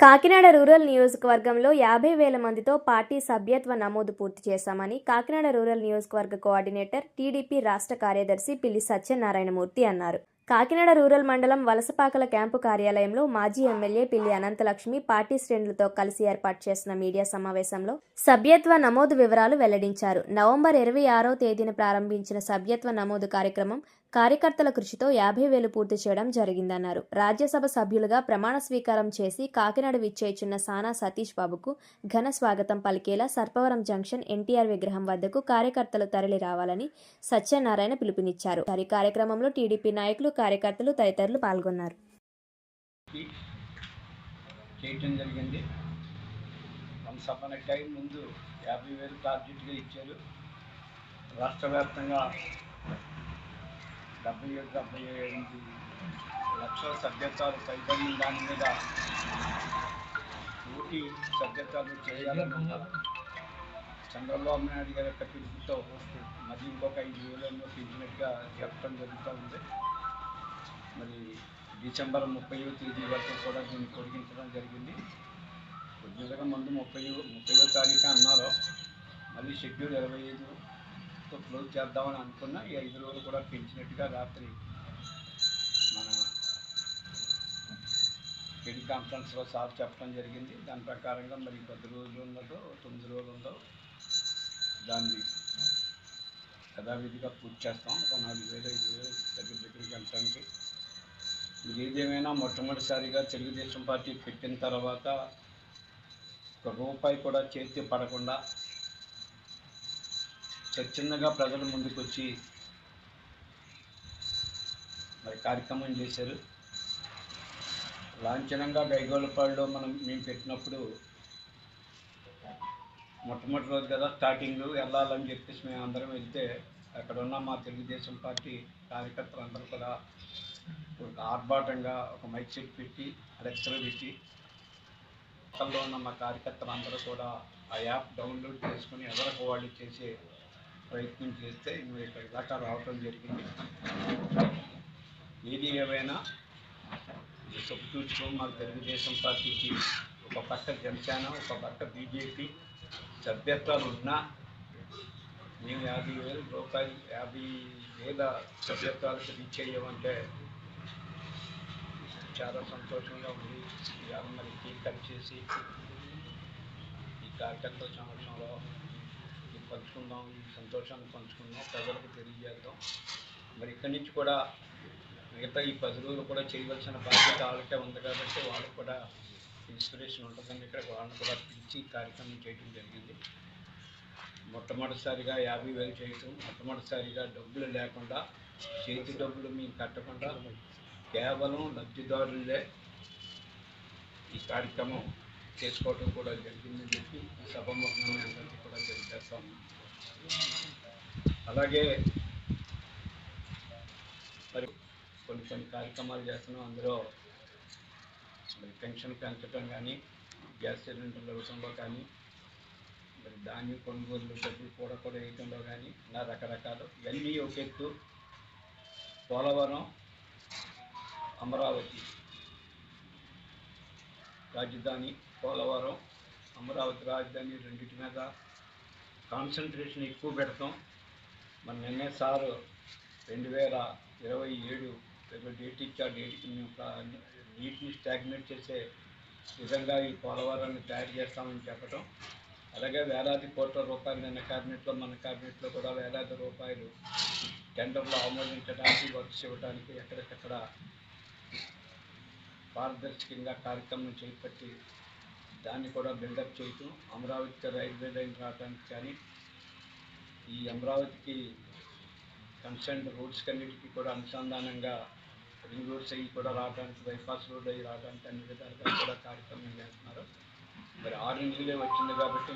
Kakinada rural నియోజకవర్గంలో యాభై వేల మందితో పార్టీ సభ్యత్వ నమోదు పూర్తి చేశామని కాకినాడ రూరల్ నియోజకవర్గ కోఆర్డినేటర్ టీడీపీ రాష్ట్ర కార్యదర్శి పిల్లి సత్యనారాయణమూర్తి అన్నారు. కాకినాడ రూరల్ మండలం వలసపాకల క్యాంపు కార్యాలయంలో మాజీ ఎమ్మెల్యే పిల్లి అనంతలక్ష్మి పార్టీ శ్రేణులతో కలిసి ఏర్పాటు చేసిన మీడియా సమావేశంలో సభ్యత్వ నమోదు వివరాలు వెల్లడించారు. నవంబర్ ఇరవై ఆరో తేదీన ప్రారంభించిన సభ్యత్వ నమోదు కార్యక్రమం కార్యకర్తల కృషితో యాభై వేలు పూర్తి చేయడం జరిగిందన్నారు. రాజ్యసభ సభ్యులుగా ప్రమాణ స్వీకారం చేసి కాకినాడ విచ్చేచున్న సానా సతీష్ బాబుకు ఘన స్వాగతం పలికేలా సర్పవరం జంక్షన్ ఎన్టీఆర్ విగ్రహం వద్దకు కార్యకర్తలు తరలి రావాలని సత్యనారాయణ పిలుపునిచ్చారు. కార్యక్రమంలో టీడీపీ నాయకులు కార్యకర్తలు తదితరులు పాల్గొన్నారు. చేయటం జరిగింది. వన్ సభన టైం ముందు యాభై వేలు టార్గెట్గా ఇచ్చారు. రాష్ట్ర వ్యాప్తంగా డెబ్బై ఏడు డెబ్బై ఎనిమిది లక్షల సభ్యత్వాలు పైబడిన దాని మీద కోటి సభ్యత్వాలు చేయాలన్న చంద్రబాబు నాయుడు గారి యొక్క పిలుపుతో మరి ఇంకొక ఐదు వేలను పెంచినట్టుగా చెప్పడం జరుగుతూ ఉంది. మరి డిసెంబర్ ముప్పైవ తేదీ వరకు కూడా దీన్ని పొడిగించడం జరిగింది. కొద్దిగా ముందు ముప్పై ముప్పైవ తారీఖు అన్నారు. మళ్ళీ షెడ్యూల్ ఇరవై ఐదుతో క్లోజ్ చేద్దామని అనుకున్నా. ఈ ఐదు రోజులు కూడా పెంచినట్టుగా రాత్రి మన టెలి కాన్ఫరెన్స్లో సార్ చెప్పడం జరిగింది. దాని ప్రకారంగా మరి పది రోజులు ఉన్నదో తొమ్మిది రోజులు ఉందో దాన్ని యథావిధిగా పూర్తి చేస్తాం. ఒక నాలుగు వేలు ఐదు వేలు దగ్గర దగ్గరికి వెళ్ళడానికి ఏదేమైనా మొట్టమొదటిసారిగా తెలుగుదేశం పార్టీ పెట్టిన తర్వాత ఒక రూపాయి కూడా చేతి పడకుండా స్వచ్ఛందంగా ప్రజల ముందుకు వచ్చి మరి కార్యక్రమం చేశారు. లాంఛనంగా గైగోలపాడులో మనం మేము పెట్టినప్పుడు మొట్టమొదటి రోజు కదా స్టార్టింగ్ వెళ్ళాలని చెప్పేసి మేము అందరం వెళ్తే అక్కడ ఉన్న మా తెలుగుదేశం పార్టీ కార్యకర్తలు అందరూ కూడా ఒక ఆర్భాటంగా ఒక మైక్ సెట్ పెట్టి లెక్చర్ పెట్టి పక్కల్లో ఉన్న మా కార్యకర్తలు అందరూ కూడా ఆ యాప్ డౌన్లోడ్ చేసుకుని ఎవరికి వాళ్ళు చేసే ప్రయత్నం చేస్తే మేము ఇక్కడ దాకా రావటం జరిగింది. ఏది ఏమైనా చూసుకో మాకు తెలుగుదేశం పార్టీకి ఒక పక్క జనసేన ఒక పక్క బీజేపీ సభ్యత్వాలు ఉన్నా మేము యాభై వేల రూపాయలు యాభై వేల సభ్యత్వాలకు రీచ్ అయ్యామంటే చాలా సంతోషంగా ఉంది. ఇవాళ మరి కేక్ కట్ చేసి ఈ కార్యకర్తల సంవత్సరంలో పంచుకుందాం ఈ సంతోషాన్ని పంచుకుందాం ప్రజలకు తెలియజేద్దాం. మరి ఇక్కడి నుంచి కూడా మిగతా ఈ పది రోజులు కూడా చేయవలసిన బాధ్యత వాళ్ళకే ఉంది కాబట్టి వాళ్ళకు కూడా ఇన్స్పిరేషన్ ఉంటుందని ఇక్కడ వాళ్ళని కూడా పిలిచి కార్యక్రమం చేయడం జరిగింది. మొట్టమొదటిసారిగా యాభై వేలు చేయటం మొట్టమొదటిసారిగా డబ్బులు లేకుండా చేతి డబ్బులు మేము కట్టకుండా కేవలం లబ్ధిదారులే ఈ కార్యక్రమం చేసుకోవటం కూడా జరిగిందని చెప్పి ఈ సభముఖంగా అందరికీ కూడా తెలియజేస్తాం. అలాగే మరి కొన్ని కొన్ని కార్యక్రమాలు చేస్తున్నాం. అందులో మరి పెన్షన్ పెంచడం కానీ గ్యాస్ సిలిండర్ల విషయంలో కానీ మరి ధాన్యం కొనుగోలు డబ్బులు కూడా కూడా వేయటంలో కానీ ఇలా రకరకాలు ఇవన్నీ ఒక ఎత్తు. పోలవరం అమరావతి. రాజధాని పోలవరం అమరావతి రాజధాని రెండింటి మీద కాన్సన్ట్రేషన్ ఎక్కువ పెడతాం. మన నిన్నే సారు రెండు వేల ఇరవై ఏడు ఏదో డేట్ ఇచ్చా డేట్కి మేము నీటిని స్టాగ్నేట్ చేసే విధంగా ఈ పోలవరాన్ని తయారు చేస్తామని చెప్పటం. అలాగే వేలాది కోట్ల రూపాయలు నిన్న క్యాబినెట్లో మన క్యాబినెట్లో కూడా వేలాది రూపాయలు టెండర్లో ఆమోదించడానికి వర్క్స్ ఇవ్వడానికి ఎక్కడికక్కడ పారదర్శకంగా కార్యక్రమం చేపట్టి దాన్ని కూడా బిల్డప్ చేయటం అమరావతికి రైల్వే లైన్ రావడానికి కానీ ఈ అమరావతికి కన్సర్న్ రోడ్స్ కన్నిటికీ కూడా అనుసంధానంగా రింగ్ రోడ్స్ అవి కూడా రావడానికి బైపాస్ రోడ్ అవి రావడానికి అన్ని విధాలుగా కూడా కార్యక్రమం చేస్తున్నారు. మరి ఆరు నెలలే వచ్చింది కాబట్టి